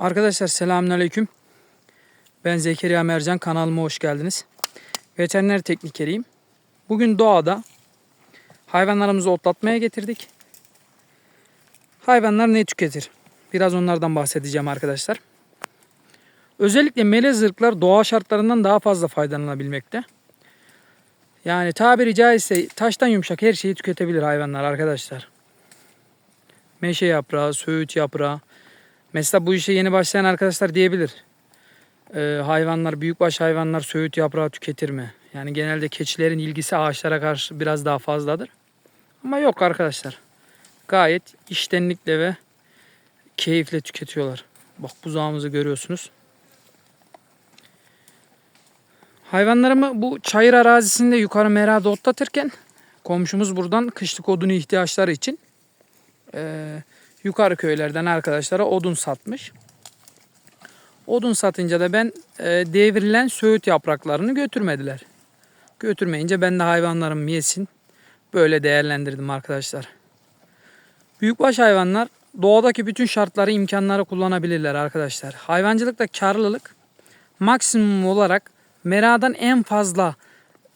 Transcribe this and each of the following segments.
Arkadaşlar selamünaleyküm. Ben Zekeriya Mercan kanalıma hoş geldiniz. Veteriner teknikeriyim. Bugün doğada hayvanlarımızı otlatmaya getirdik. Hayvanlar ne tüketir? Biraz onlardan bahsedeceğim arkadaşlar. Özellikle melez ırklar doğa şartlarından daha fazla faydalanabilmekte. Yani tabiri caizse taştan yumuşak her şeyi tüketebilir hayvanlar arkadaşlar. Meşe yaprağı, söğüt yaprağı, Mesela bu işe yeni başlayan arkadaşlar diyebilir. Ee, hayvanlar, büyükbaş hayvanlar söğüt yaprağı tüketir mi? Yani genelde keçilerin ilgisi ağaçlara karşı biraz daha fazladır. Ama yok arkadaşlar. Gayet iştenlikle ve keyifle tüketiyorlar. Bak buzağımızı görüyorsunuz. Hayvanlarımı bu çayır arazisinde yukarı merada otlatırken komşumuz buradan kışlık odunu ihtiyaçları için eee yukarı köylerden arkadaşlara odun satmış. Odun satınca da ben e, devrilen söğüt yapraklarını götürmediler. Götürmeyince ben de hayvanlarım yesin. Böyle değerlendirdim arkadaşlar. Büyükbaş hayvanlar doğadaki bütün şartları, imkanları kullanabilirler arkadaşlar. Hayvancılıkta karlılık maksimum olarak meradan en fazla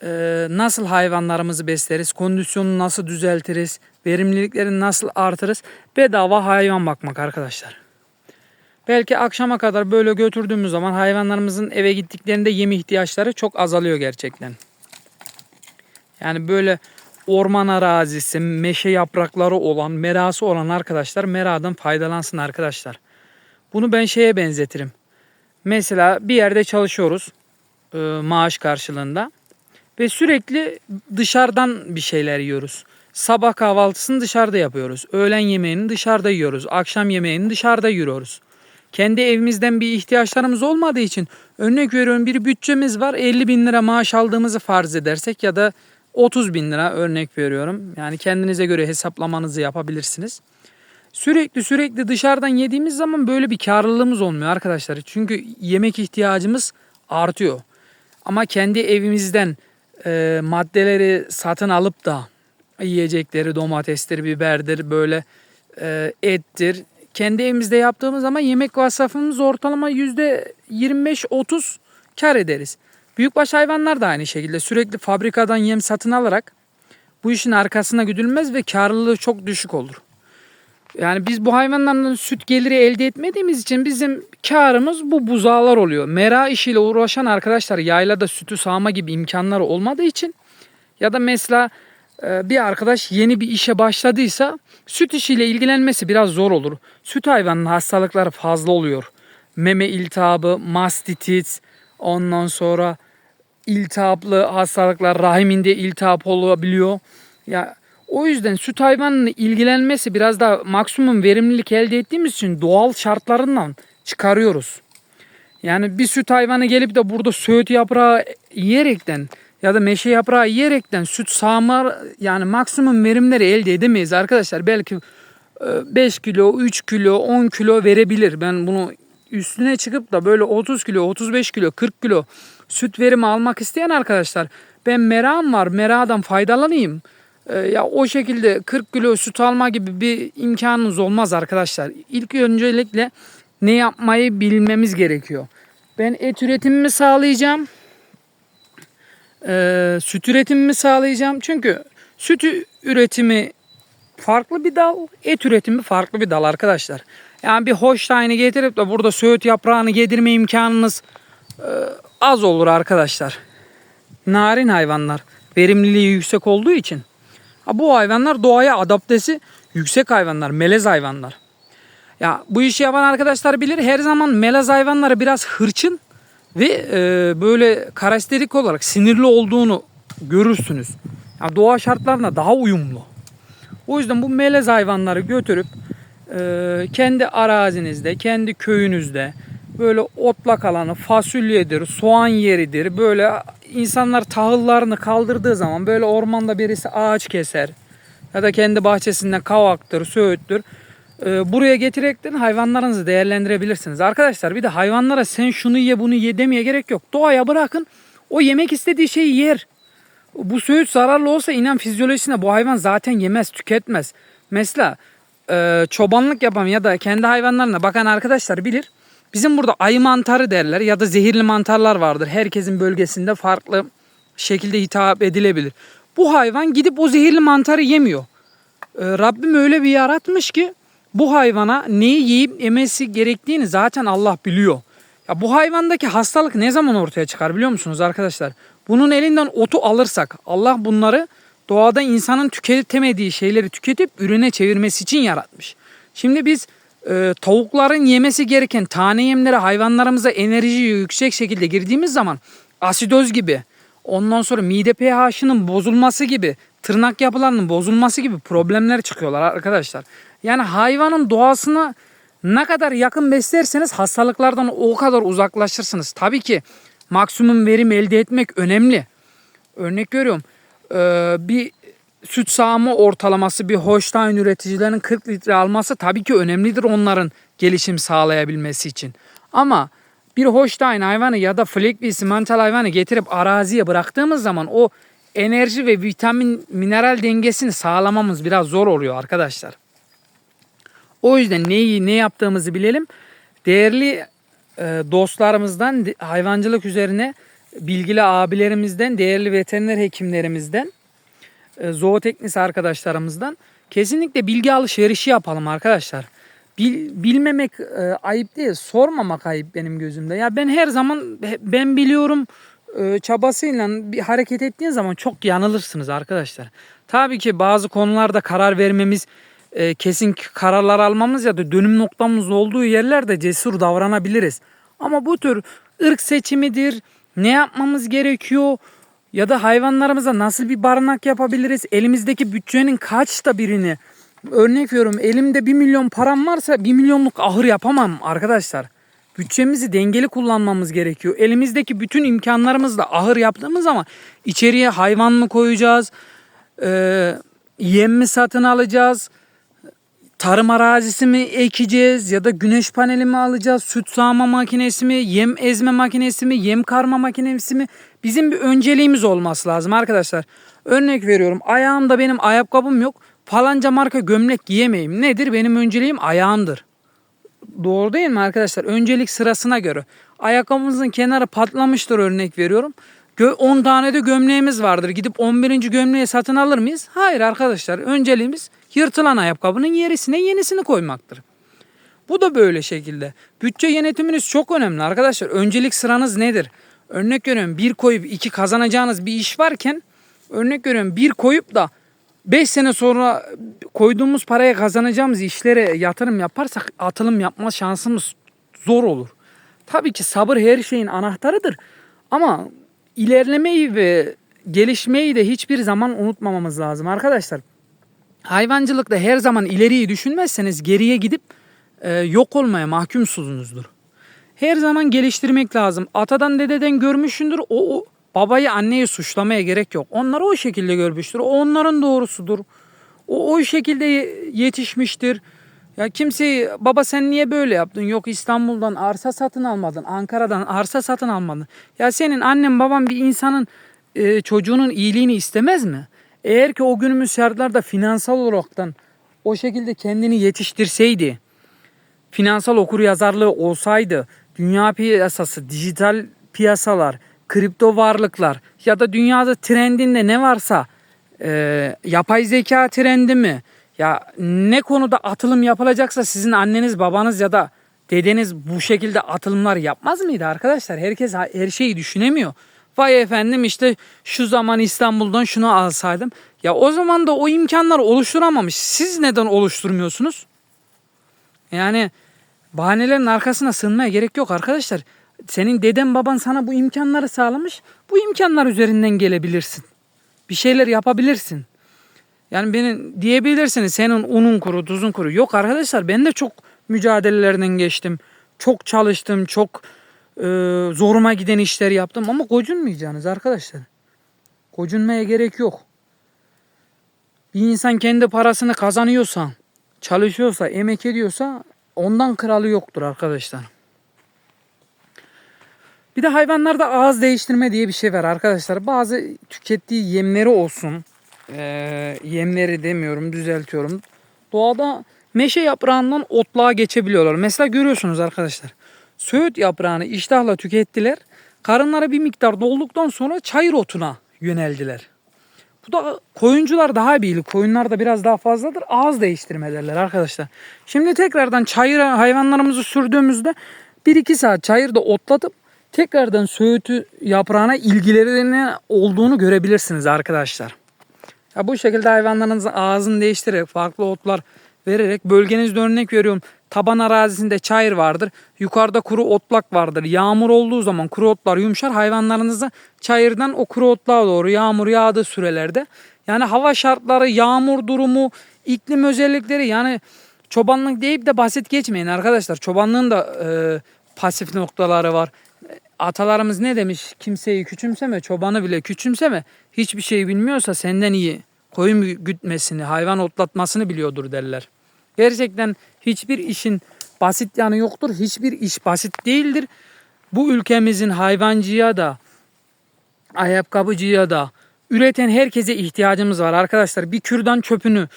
e, nasıl hayvanlarımızı besleriz, kondisyonunu nasıl düzeltiriz, verimliliklerini nasıl artırırız, bedava hayvan bakmak arkadaşlar. Belki akşama kadar böyle götürdüğümüz zaman hayvanlarımızın eve gittiklerinde yem ihtiyaçları çok azalıyor gerçekten. Yani böyle orman arazisi, meşe yaprakları olan, merası olan arkadaşlar meradan faydalansın arkadaşlar. Bunu ben şeye benzetirim. Mesela bir yerde çalışıyoruz e, maaş karşılığında ve sürekli dışarıdan bir şeyler yiyoruz. Sabah kahvaltısını dışarıda yapıyoruz. Öğlen yemeğini dışarıda yiyoruz. Akşam yemeğini dışarıda yiyoruz. Kendi evimizden bir ihtiyaçlarımız olmadığı için örnek veriyorum bir bütçemiz var 50 bin lira maaş aldığımızı farz edersek ya da 30 bin lira örnek veriyorum. Yani kendinize göre hesaplamanızı yapabilirsiniz. Sürekli sürekli dışarıdan yediğimiz zaman böyle bir karlılığımız olmuyor arkadaşlar. Çünkü yemek ihtiyacımız artıyor. Ama kendi evimizden e, maddeleri satın alıp da yiyecekleri domatestir, biberdir, böyle e, ettir. Kendi evimizde yaptığımız zaman yemek masrafımız ortalama %25-30 kar ederiz. Büyükbaş hayvanlar da aynı şekilde sürekli fabrikadan yem satın alarak bu işin arkasına güdülmez ve karlılığı çok düşük olur. Yani biz bu hayvanlardan süt geliri elde etmediğimiz için bizim karımız bu buzağlar oluyor. Mera işiyle uğraşan arkadaşlar yaylada sütü sağma gibi imkanları olmadığı için ya da mesela bir arkadaş yeni bir işe başladıysa süt işiyle ilgilenmesi biraz zor olur. Süt hayvanının hastalıkları fazla oluyor. Meme iltihabı, mastitit, ondan sonra iltihaplı hastalıklar rahiminde iltihap olabiliyor. Ya o yüzden süt hayvanının ilgilenmesi biraz daha maksimum verimlilik elde ettiğimiz için doğal şartlarından çıkarıyoruz. Yani bir süt hayvanı gelip de burada söğüt yaprağı yiyerekten ya da meşe yaprağı yiyerekten süt sağma yani maksimum verimleri elde edemeyiz arkadaşlar. Belki 5 kilo, 3 kilo, 10 kilo verebilir. Ben bunu üstüne çıkıp da böyle 30 kilo, 35 kilo, 40 kilo süt verimi almak isteyen arkadaşlar ben meram var, meradan faydalanayım. Ee, ya o şekilde 40 kilo süt alma gibi bir imkanınız olmaz arkadaşlar. İlk öncelikle ne yapmayı bilmemiz gerekiyor. Ben et üretimimi sağlayacağım. Ee, süt üretimimi sağlayacağım. Çünkü süt üretimi farklı bir dal, et üretimi farklı bir dal arkadaşlar. Yani bir Holstein'i getirip de burada söğüt yaprağını yedirme imkanınız e, az olur arkadaşlar. Narin hayvanlar verimliliği yüksek olduğu için. Ha, bu hayvanlar doğaya adaptesi yüksek hayvanlar, melez hayvanlar. Ya bu işi yapan arkadaşlar bilir her zaman melez hayvanları biraz hırçın ve e, böyle karakterik olarak sinirli olduğunu görürsünüz. Ya doğa şartlarına daha uyumlu. O yüzden bu melez hayvanları götürüp e, kendi arazinizde, kendi köyünüzde böyle otlak alanı, fasulyedir, soğan yeridir. Böyle insanlar tahıllarını kaldırdığı zaman böyle ormanda birisi ağaç keser ya da kendi bahçesinden kavaktır, söğüttür. E, buraya getirerekten hayvanlarınızı değerlendirebilirsiniz. Arkadaşlar bir de hayvanlara sen şunu ye bunu ye demeye gerek yok. Doğaya bırakın o yemek istediği şeyi yer. Bu söğüt zararlı olsa inan fizyolojisine bu hayvan zaten yemez, tüketmez. Mesela e, çobanlık yapan ya da kendi hayvanlarına bakan arkadaşlar bilir. Bizim burada ayı mantarı derler ya da zehirli mantarlar vardır. Herkesin bölgesinde farklı şekilde hitap edilebilir. Bu hayvan gidip o zehirli mantarı yemiyor. Ee, Rabbim öyle bir yaratmış ki bu hayvana neyi yiyip yemesi gerektiğini zaten Allah biliyor. Ya bu hayvandaki hastalık ne zaman ortaya çıkar biliyor musunuz arkadaşlar? Bunun elinden otu alırsak Allah bunları doğada insanın tüketemediği şeyleri tüketip ürüne çevirmesi için yaratmış. Şimdi biz e, tavukların yemesi gereken tane yemleri hayvanlarımıza enerji yüksek şekilde girdiğimiz zaman asidoz gibi ondan sonra mide pH'ının bozulması gibi tırnak yapılarının bozulması gibi problemler çıkıyorlar arkadaşlar. Yani hayvanın doğasına ne kadar yakın beslerseniz hastalıklardan o kadar uzaklaşırsınız. Tabii ki maksimum verim elde etmek önemli. Örnek veriyorum. Ee, bir süt sağımı ortalaması bir Holstein üreticilerinin 40 litre alması tabii ki önemlidir onların gelişim sağlayabilmesi için. Ama bir Holstein hayvanı ya da flek bir simental hayvanı getirip araziye bıraktığımız zaman o enerji ve vitamin mineral dengesini sağlamamız biraz zor oluyor arkadaşlar. O yüzden neyi ne yaptığımızı bilelim. Değerli e, dostlarımızdan hayvancılık üzerine bilgili abilerimizden, değerli veteriner hekimlerimizden, e, zooteknisi arkadaşlarımızdan kesinlikle bilgi alışverişi yapalım arkadaşlar. Bil- bilmemek e, ayıp değil, sormamak ayıp benim gözümde. Ya ben her zaman ben biliyorum e, çabasıyla bir hareket ettiğin zaman çok yanılırsınız arkadaşlar. Tabii ki bazı konularda karar vermemiz, e, kesin kararlar almamız ya da dönüm noktamız olduğu yerlerde cesur davranabiliriz. Ama bu tür ırk seçimidir, ne yapmamız gerekiyor ya da hayvanlarımıza nasıl bir barınak yapabiliriz, elimizdeki bütçenin kaçta birini Örnek veriyorum elimde 1 milyon param varsa 1 milyonluk ahır yapamam arkadaşlar. Bütçemizi dengeli kullanmamız gerekiyor. Elimizdeki bütün imkanlarımızla ahır yaptığımız zaman içeriye hayvan mı koyacağız? Ee, yem mi satın alacağız? Tarım arazisi mi ekeceğiz ya da güneş paneli mi alacağız? Süt sağma makinesi mi? Yem ezme makinesi mi? Yem karma makinesi mi? Bizim bir önceliğimiz olması lazım arkadaşlar. Örnek veriyorum ayağımda benim ayakkabım yok. Falanca marka gömlek giyemeyim. Nedir? Benim önceliğim ayağımdır. Doğru değil mi arkadaşlar? Öncelik sırasına göre. Ayakkabımızın kenarı patlamıştır örnek veriyorum. Gö- 10 tane de gömleğimiz vardır. Gidip 11. gömleği satın alır mıyız? Hayır arkadaşlar. Önceliğimiz yırtılan ayakkabının yerisine yenisini koymaktır. Bu da böyle şekilde. Bütçe yönetiminiz çok önemli arkadaşlar. Öncelik sıranız nedir? Örnek veriyorum bir koyup iki kazanacağınız bir iş varken örnek veriyorum bir koyup da 5 sene sonra koyduğumuz paraya kazanacağımız işlere yatırım yaparsak atılım yapma şansımız zor olur. Tabii ki sabır her şeyin anahtarıdır. Ama ilerlemeyi ve gelişmeyi de hiçbir zaman unutmamamız lazım arkadaşlar. Hayvancılıkta her zaman ileriyi düşünmezseniz geriye gidip e, yok olmaya mahkumsunuzdur. Her zaman geliştirmek lazım. Atadan dededen görmüşsündür. O, o babayı anneyi suçlamaya gerek yok. Onlar o şekilde görmüştür. O onların doğrusudur. O o şekilde ye- yetişmiştir. Ya kimseyi baba sen niye böyle yaptın? Yok İstanbul'dan arsa satın almadın. Ankara'dan arsa satın almadın. Ya senin annen baban bir insanın e, çocuğunun iyiliğini istemez mi? Eğer ki o günümüz şartlarda finansal olaraktan o şekilde kendini yetiştirseydi, finansal okur yazarlığı olsaydı, dünya piyasası, dijital piyasalar, kripto varlıklar ya da dünyada trendinde ne varsa e, yapay zeka trendi mi? Ya ne konuda atılım yapılacaksa sizin anneniz, babanız ya da dedeniz bu şekilde atılımlar yapmaz mıydı arkadaşlar? Herkes her şeyi düşünemiyor. Vay efendim işte şu zaman İstanbul'dan şunu alsaydım. Ya o zaman da o imkanları oluşturamamış. Siz neden oluşturmuyorsunuz? Yani bahanelerin arkasına sığınmaya gerek yok arkadaşlar. Senin deden baban sana bu imkanları sağlamış. Bu imkanlar üzerinden gelebilirsin. Bir şeyler yapabilirsin. Yani beni diyebilirsiniz senin unun kuru, tuzun kuru. Yok arkadaşlar ben de çok mücadelelerden geçtim. Çok çalıştım, çok e, zoruma giden işler yaptım ama gocunmayacaksınız arkadaşlar. Gocunmaya gerek yok. Bir insan kendi parasını kazanıyorsa, çalışıyorsa, emek ediyorsa ondan kralı yoktur arkadaşlar. Bir de hayvanlarda ağız değiştirme diye bir şey var arkadaşlar. Bazı tükettiği yemleri olsun. eee, yemleri demiyorum düzeltiyorum. Doğada meşe yaprağından otluğa geçebiliyorlar. Mesela görüyorsunuz arkadaşlar. Söğüt yaprağını iştahla tükettiler. Karınları bir miktar dolduktan sonra çayır otuna yöneldiler. Bu da koyuncular daha bilgi. Koyunlarda biraz daha fazladır. Ağız değiştirme derler arkadaşlar. Şimdi tekrardan çayır hayvanlarımızı sürdüğümüzde 1-2 saat çayırda otlatıp tekrardan söğütü yaprağına ilgilerinin olduğunu görebilirsiniz arkadaşlar. Ya bu şekilde hayvanlarınızın ağzını değiştirerek farklı otlar vererek bölgenizde örnek veriyorum. Taban arazisinde çayır vardır. Yukarıda kuru otlak vardır. Yağmur olduğu zaman kuru otlar yumuşar. Hayvanlarınızı çayırdan o kuru otluğa doğru yağmur yağdığı sürelerde yani hava şartları, yağmur durumu, iklim özellikleri yani çobanlık deyip de basit geçmeyin arkadaşlar. Çobanlığın da e, pasif noktaları var. Atalarımız ne demiş? Kimseyi küçümseme, çobanı bile küçümseme. Hiçbir şey bilmiyorsa senden iyi. Koyun gütmesini, hayvan otlatmasını biliyordur derler. Gerçekten hiçbir işin basit yanı yoktur. Hiçbir iş basit değildir. Bu ülkemizin hayvancıya da, ayakkabıcıya da, üreten herkese ihtiyacımız var arkadaşlar. Bir kürdan çöpünü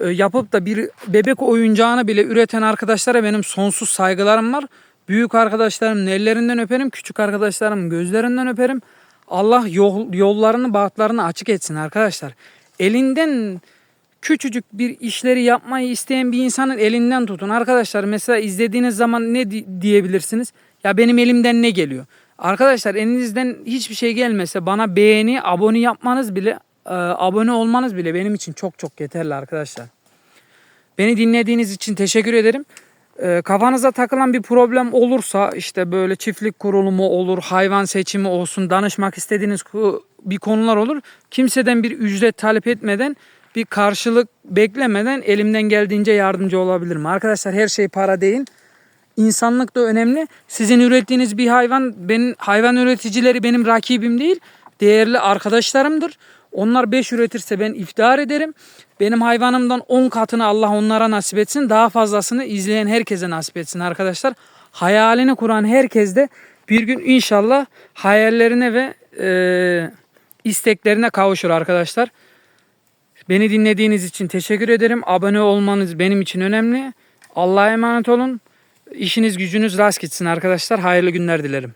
e, yapıp da bir bebek oyuncağını bile üreten arkadaşlara benim sonsuz saygılarım var. Büyük arkadaşlarım ellerinden öperim, küçük arkadaşlarım gözlerinden öperim. Allah yol, yollarını, bahtlarını açık etsin arkadaşlar. Elinden küçücük bir işleri yapmayı isteyen bir insanın elinden tutun. Arkadaşlar mesela izlediğiniz zaman ne di- diyebilirsiniz? Ya benim elimden ne geliyor? Arkadaşlar elinizden hiçbir şey gelmese bana beğeni, abone yapmanız bile, e, abone olmanız bile benim için çok çok yeterli arkadaşlar. Beni dinlediğiniz için teşekkür ederim. Ee, kafanıza takılan bir problem olursa işte böyle çiftlik kurulumu olur, hayvan seçimi olsun, danışmak istediğiniz bir konular olur. Kimseden bir ücret talep etmeden, bir karşılık beklemeden elimden geldiğince yardımcı olabilirim. Arkadaşlar her şey para değil. İnsanlık da önemli. Sizin ürettiğiniz bir hayvan, benim hayvan üreticileri benim rakibim değil, değerli arkadaşlarımdır. Onlar 5 üretirse ben iftihar ederim. Benim hayvanımdan 10 katını Allah onlara nasip etsin. Daha fazlasını izleyen herkese nasip etsin arkadaşlar. Hayalini kuran herkes de bir gün inşallah hayallerine ve e, isteklerine kavuşur arkadaşlar. Beni dinlediğiniz için teşekkür ederim. Abone olmanız benim için önemli. Allah'a emanet olun. İşiniz gücünüz rast gitsin arkadaşlar. Hayırlı günler dilerim.